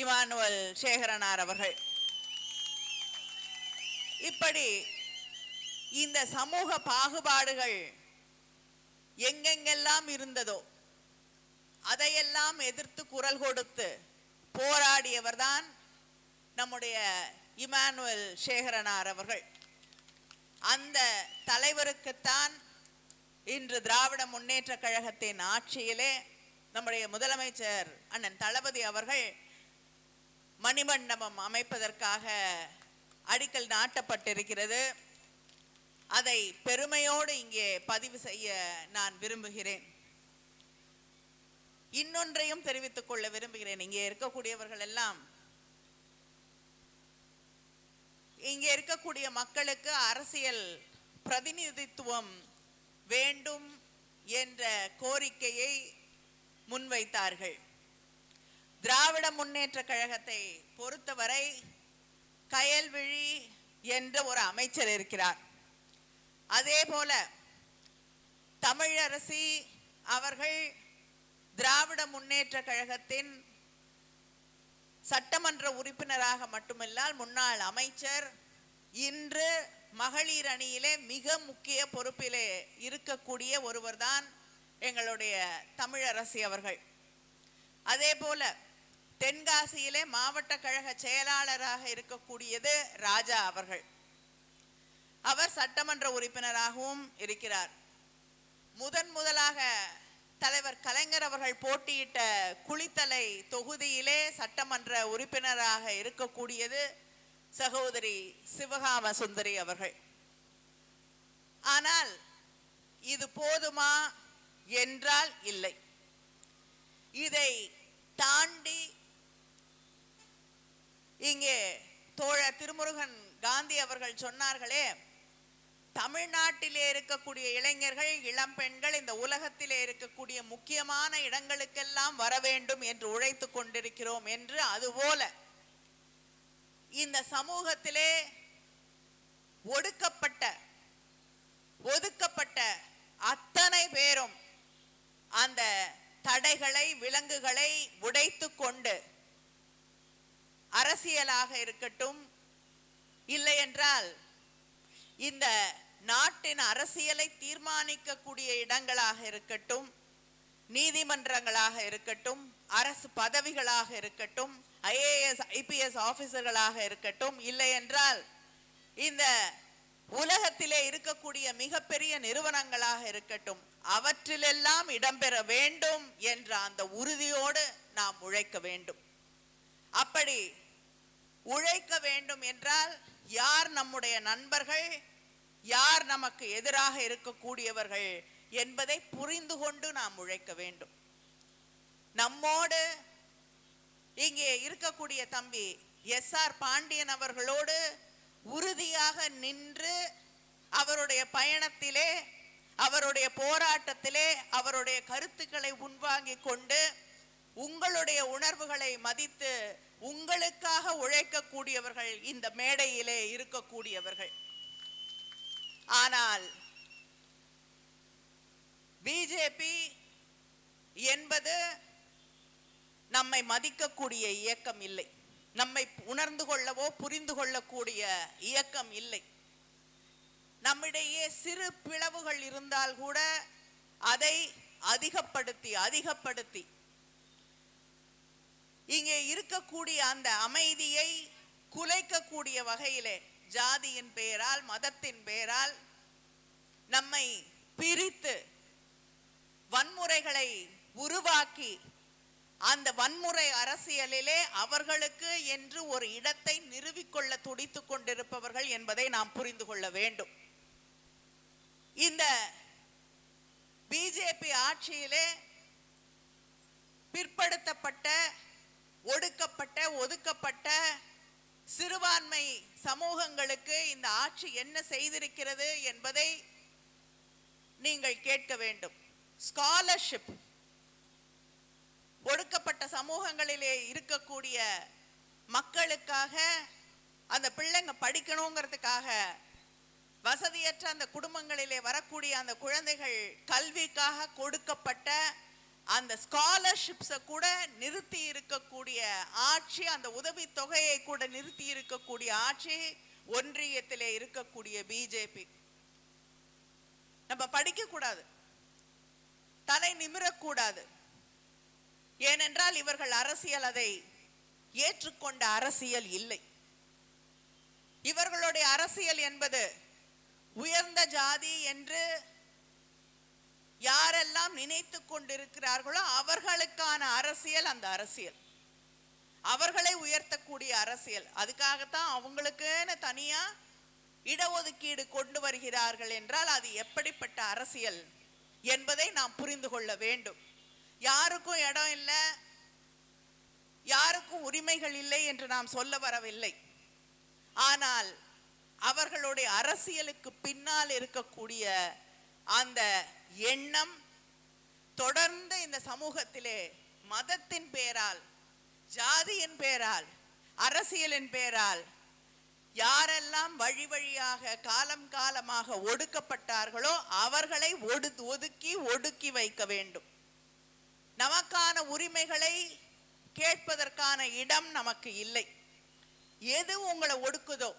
Emmanuel சேகரனார் அவர்கள். இப்படி இந்த சமூக பாகுபாடுகள் எங்கெங்கெல்லாம் இருந்ததோ அதையெல்லாம் எதிர்த்து குரல் கொடுத்து போராடியவர்தான் நம்முடைய இமானுவல் சேகரனார் அவர்கள். அந்த தலைவருக்குத்தான் இன்று திராவிட முன்னேற்ற கழகத்தின் ஆட்சியிலே நம்முடைய முதலமைச்சர் அண்ணன் தளபதி அவர்கள் மணிமண்டபம் அமைப்பதற்காக அடிக்கல் நாட்டப்பட்டிருக்கிறது. அதை பெருமையோடு இங்கே பதிவு செய்ய நான் விரும்புகிறேன். இன்னொன்றையும் தெரிவித்துக் கொள்ள விரும்புகிறேன். இங்கே இருக்கக்கூடியவர்கள் எல்லாம். இங்கே இருக்கக்கூடிய மக்களுக்கு அரசியல் பிரதிநிதித்துவம் வேண்டும் என்ற கோரிக்கையை முன்வைத்தார்கள். திராவிட முன்னேற்ற கழகத்தை பொறுத்தவரை கயல்விழி என்ற ஒரு அமைச்சர் இருக்கிறார். அதே போல தமிழரசி அவர்கள் திராவிட முன்னேற்ற கழகத்தின் சட்டமன்ற உறுப்பினராக மட்டுமில்லால் முன்னாள் அமைச்சர் இன்று மகளிர் அணியிலே மிக முக்கிய பொறுப்பிலே இருக்கக்கூடிய ஒருவர்தான் எங்களுடைய தமிழரசி அவர்கள். அதே போல தென்காசியிலே மாவட்ட கழக செயலாளராக இருக்கக்கூடியது ராஜா அவர்கள். அவர் சட்டமன்ற உறுப்பினராகவும் இருக்கிறார். முதன் முதலாக தலைவர் கலைஞர் அவர்கள் போட்டியிட்ட குளித்தலை தொகுதியிலே சட்டமன்ற உறுப்பினராக இருக்கக்கூடியது சகோதரி சிவகாம சுந்தரி அவர்கள். ஆனால் இது போதுமா? என்றால் இல்லை. இதை தாண்டி இங்கே தோழ திருமுருகன் காந்தி அவர்கள் சொன்னார்களே தமிழ்நாட்டிலே இருக்கக்கூடிய இளைஞர்கள் இளம் பெண்கள் இந்த உலகத்திலே இருக்கக்கூடிய முக்கியமான இடங்களுக்கெல்லாம் வர வேண்டும் என்று உழைத்து கொண்டிருக்கிறோம் என்று அதுபோல இந்த சமூகத்திலே ஒடுக்கப்பட்ட ஒதுக்கப்பட்ட அத்தனை பேரும் அந்த தடைகளை விலங்குகளை உடைத்து கொண்டு அரசியலாக இருக்கட்டும். இல்லை என்றால் இந்த நாட்டின் அரசியலை தீர்மானிக்கக்கூடிய இடங்களாக இருக்கட்டும் நீதிமன்றங்களாக இருக்கட்டும் அரசு பதவிகளாக இருக்கட்டும் ஐஏஎஸ் ஐபிஎஸ் ஆபீசர்களாக இருக்கட்டும் இல்லை என்றால் இந்த உலகத்திலே இருக்கக்கூடிய மிகப்பெரிய நிறுவனங்களாக இருக்கட்டும் அவற்றிலெல்லாம் இடம்பெற வேண்டும் என்ற அந்த உறுதியோடு நாம் உழைக்க வேண்டும். அப்படி உழைக்க வேண்டும் என்றால் யார் நம்முடைய நண்பர்கள் யார் நமக்கு எதிராக இருக்கக்கூடியவர்கள் என்பதை புரிந்து கொண்டு நாம் உழைக்க வேண்டும். நம்மோடு இங்கே இருக்கக்கூடிய தம்பி எஸ் ஆர் பாண்டியன் அவர்களோடு உறுதியாக நின்று அவருடைய பயணத்திலே அவருடைய போராட்டத்திலே அவருடைய கருத்துக்களை உள்வாங்கிக் கொண்டு உங்களுடைய உணர்வுகளை மதித்து உங்களுக்காக உழைக்கக்கூடியவர்கள் இந்த மேடையிலே இருக்கக்கூடியவர்கள். ஆனால் பிஜேபி என்பது நம்மை மதிக்கக்கூடிய இயக்கம் இல்லை. நம்மை உணர்ந்து கொள்ளவோ புரிந்து கொள்ளக்கூடிய இயக்கம் இல்லை. நம்மிடையே சிறு பிளவுகள் இருந்தால் கூட அதை அதிகப்படுத்தி அதிகப்படுத்தி இங்கே இருக்கக்கூடிய அந்த அமைதியை குலைக்கக்கூடிய வகையிலே ஜாதியின் பெயரால் மதத்தின் பெயரால் நம்மை பிரித்து வன்முறைகளை உருவாக்கி அந்த வன்முறை அரசியலிலே அவர்களுக்கு என்று ஒரு இடத்தை நிறுவிக்கொள்ள துடித்து கொண்டிருப்பவர்கள் என்பதை நாம் புரிந்து கொள்ள வேண்டும். இந்த பிஜேபி ஆட்சியிலே பிற்படுத்தப்பட்ட ஒடுக்கப்பட்ட ஒதுக்கப்பட்ட சிறுபான்மை சமூகங்களுக்கு இந்த ஆட்சி என்ன செய்திருக்கிறது என்பதை நீங்கள் கேட்க வேண்டும். ஸ்காலர்ஷிப் ஒடுக்கப்பட்ட சமூகங்களிலே இருக்கக்கூடிய மக்களுக்காக அந்த பிள்ளைங்க படிக்கணுங்கிறதுக்காக வசதியற்ற அந்த குடும்பங்களிலே வரக்கூடிய அந்த குழந்தைகள் கல்விக்காக கொடுக்கப்பட்ட அந்த ஸ்காலர்ஷிப்ஸை கூட நிறுத்தி இருக்கக்கூடிய ஆட்சி அந்த உதவி தொகையை கூட நிறுத்தி இருக்கக்கூடிய ஆட்சி ஒன்றியத்திலே இருக்கக்கூடிய பிஜேபி நம்ம படிக்க கூடாது தலை நிமிரக்கூடாது. ஏனென்றால் இவர்கள் அரசியல் அதை ஏற்றுக்கொண்ட அரசியல் இல்லை. இவர்களுடைய அரசியல் என்பது உயர்ந்த ஜாதி என்று நினைத்து கொண்டிருக்கிறார்களோ அவர்களுக்கான அரசியல் அந்த அரசியல். அவர்களை உயர்த்தக்கூடிய அரசியல். அதுக்காகத்தான் அவங்களுக்குன்னு தனியா இடஒதுக்கீடு கொண்டு வருகிறார்கள் என்றால் அது எப்படிப்பட்ட அரசியல் என்பதை நாம் புரிந்து கொள்ள வேண்டும். யாருக்கும் இடம் இல்லை. யாருக்கும் உரிமைகள் இல்லை என்று நாம் சொல்ல வரவில்லை. ஆனால் அவர்களுடைய அரசியலுக்கு பின்னால் இருக்கக்கூடிய அந்த எண்ணம் தொடர்ந்து இந்த சமூகத்திலே மதத்தின் பேரால் ஜாதியின் பேரால் அரசியலின் பேரால் யாரெல்லாம் வழி வழியாக காலம் காலமாக ஒடுக்கப்பட்டார்களோ அவர்களை ஒடு ஒதுக்கி ஒடுக்கி வைக்க வேண்டும். நமக்கான உரிமைகளை கேட்பதற்கான இடம் நமக்கு இல்லை. எது உங்களை ஒடுக்குதோ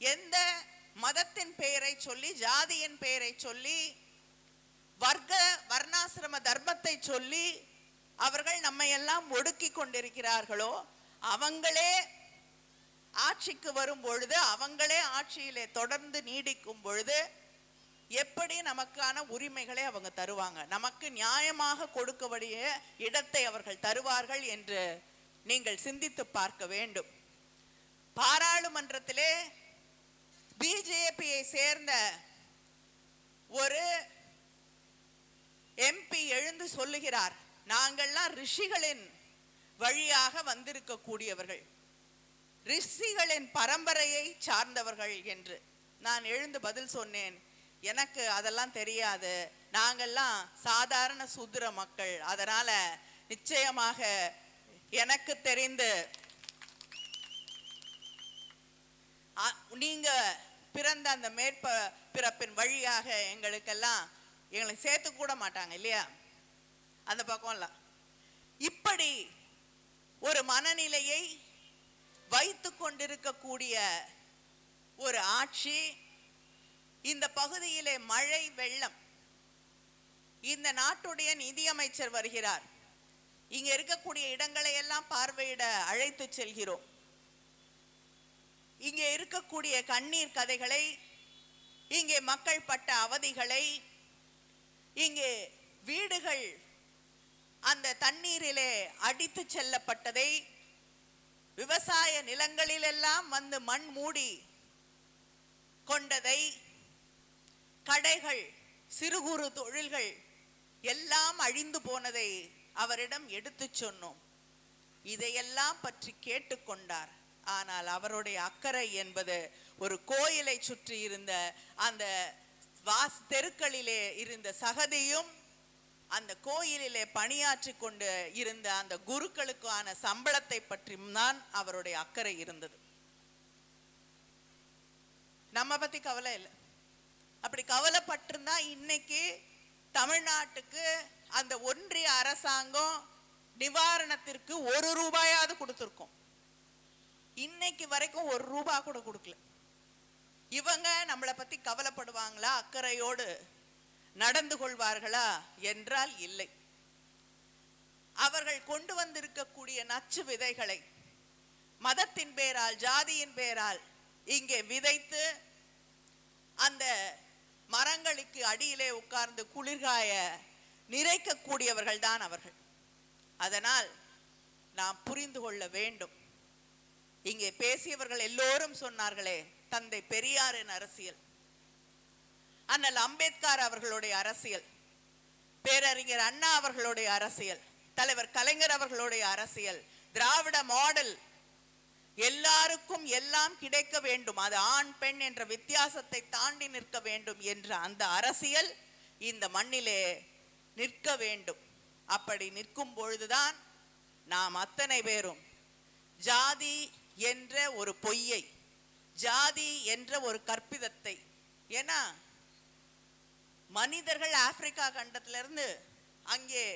எந்த மதத்தின் பெயரை சொல்லி ஜாதியின் பெயரை சொல்லி வர்க்க வர்ணாசிரம தர்மத்தை சொல்லி அவர்கள் நம்மை எல்லாம் ஒடுக்கி கொண்டிருக்கிறார்களோ அவங்களே ஆட்சிக்கு வரும் பொழுது அவங்களே ஆட்சியிலே தொடர்ந்து நீடிக்கும் பொழுது எப்படி நமக்கான உரிமைகளை அவங்க தருவாங்க? நமக்கு நியாயமாக கொடுக்கக்கூடிய இடத்தை அவர்கள் தருவார்கள் என்று நீங்கள் சிந்தித்து பார்க்க வேண்டும். பாராளுமன்றத்திலே பிஜேபியை சேர்ந்த ஒரு எம்பி எழுந்து சொல்லுகிறார் நாங்கள்லாம் ரிஷிகளின் வழியாக வந்திருக்க கூடியவர்கள் ரிஷிகளின் பரம்பரையை சார்ந்தவர்கள் என்று. நான் எழுந்து பதில் சொன்னேன் எனக்கு அதெல்லாம் தெரியாது. நாங்கெல்லாம் சாதாரண சுதிர மக்கள். அதனால நிச்சயமாக எனக்கு தெரிந்து. அ- நீங்க பிறந்த அந்த மேற்ப பிறப்பின் வழியாக எங்களுக்கெல்லாம் எங்களை சேர்த்து கூட மாட்டாங்க இல்லையா? அந்த பக்கம்லாம் இப்படி ஒரு மனநிலையை வைத்து கொண்டிருக்கக்கூடிய ஒரு ஆட்சி இந்த பகுதியிலே மழை வெள்ளம் இந்த நாட்டுடைய நிதியமைச்சர் வருகிறார். இங்க இருக்கக்கூடிய இடங்களை எல்லாம் பார்வையிட அழைத்து செல்கிறோம். இங்கே இருக்கக்கூடிய கண்ணீர் கதைகளை இங்கே மக்கள் பட்ட அவதிகளை இங்கே வீடுகள் அந்த தண்ணீரிலே அடித்து செல்லப்பட்டதை விவசாய நிலங்களிலெல்லாம் வந்து மண் மூடி கொண்டதை கடைகள் சிறு குறு தொழில்கள் எல்லாம் அழிந்து போனதை அவரிடம் எடுத்துச் சொன்னோம். இதையெல்லாம் பற்றி கேட்டுக்கொண்டார் ஆனால் அவருடைய அக்கறை என்பது ஒரு கோயிலை சுற்றி இருந்த அந்த வாஸ் தெருக்களிலே இருந்த சகதியும் அந்த கோயிலிலே பணியாற்றி கொண்டு இருந்த அந்த குருக்களுக்கான சம்பளத்தை பற்றியும் தான் அவருடைய அக்கறை இருந்தது. நம்ம பத்தி கவலை இல்லை. அப்படி கவலைப்பட்டிருந்தா இன்னைக்கு தமிழ்நாட்டுக்கு அந்த ஒன்றிய அரசாங்கம் நிவாரணத்திற்கு ஒரு ரூபாயாவது கொடுத்துருக்கோம். இன்னைக்கு வரைக்கும் ஒரு ரூபா கூட கொடுக்கல. இவங்க நம்மளை பத்தி கவலைப்படுவாங்களா? அக்கறையோடு நடந்து கொள்வார்களா? என்றால் இல்லை. அவர்கள் கொண்டு வந்திருக்கக்கூடிய நச்சு விதைகளை மதத்தின் பேரால் ஜாதியின் பேரால் இங்கே விதைத்து அந்த மரங்களுக்கு அடியிலே உட்கார்ந்து குளிர்காய நிறைக்கக்கூடியவர்கள் தான் அவர்கள். அதனால் நாம் புரிந்து கொள்ள வேண்டும். இங்கே பேசியவர்கள் எல்லோரும் சொன்னார்களே தந்தை பெரியாரின் அரசியல். அண்ணல் அம்பேத்கர் அவர்களுடைய அரசியல். பேரறிஞர் அண்ணா அவர்களுடைய அரசியல். தலைவர் கலைஞர் அவர்களுடைய அரசியல். திராவிட மாடல். எல்லாருக்கும் எல்லாம் கிடைக்க வேண்டும். அது ஆண் பெண் என்ற வித்தியாசத்தை தாண்டி நிற்க வேண்டும் என்ற அந்த அரசியல் இந்த மண்ணிலே நிற்க வேண்டும். அப்படி நிற்கும் பொழுதுதான் நாம் அத்தனை பேரும் ஜாதி என்ற ஒரு பொய்யை ஜாதி என்ற ஒரு கற்பிதத்தை. ஏன்னா மனிதர்கள் ஆப்பிரிக்கா கண்டத்திலிருந்து அங்கே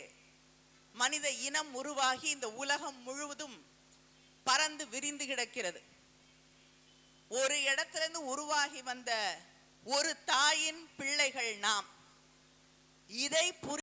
மனித இனம் உருவாகி இந்த உலகம் முழுவதும் பறந்து விரிந்து கிடக்கிறது. ஒரு இடத்திலிருந்து உருவாகி வந்த ஒரு தாயின் பிள்ளைகள் நாம். இதை புரி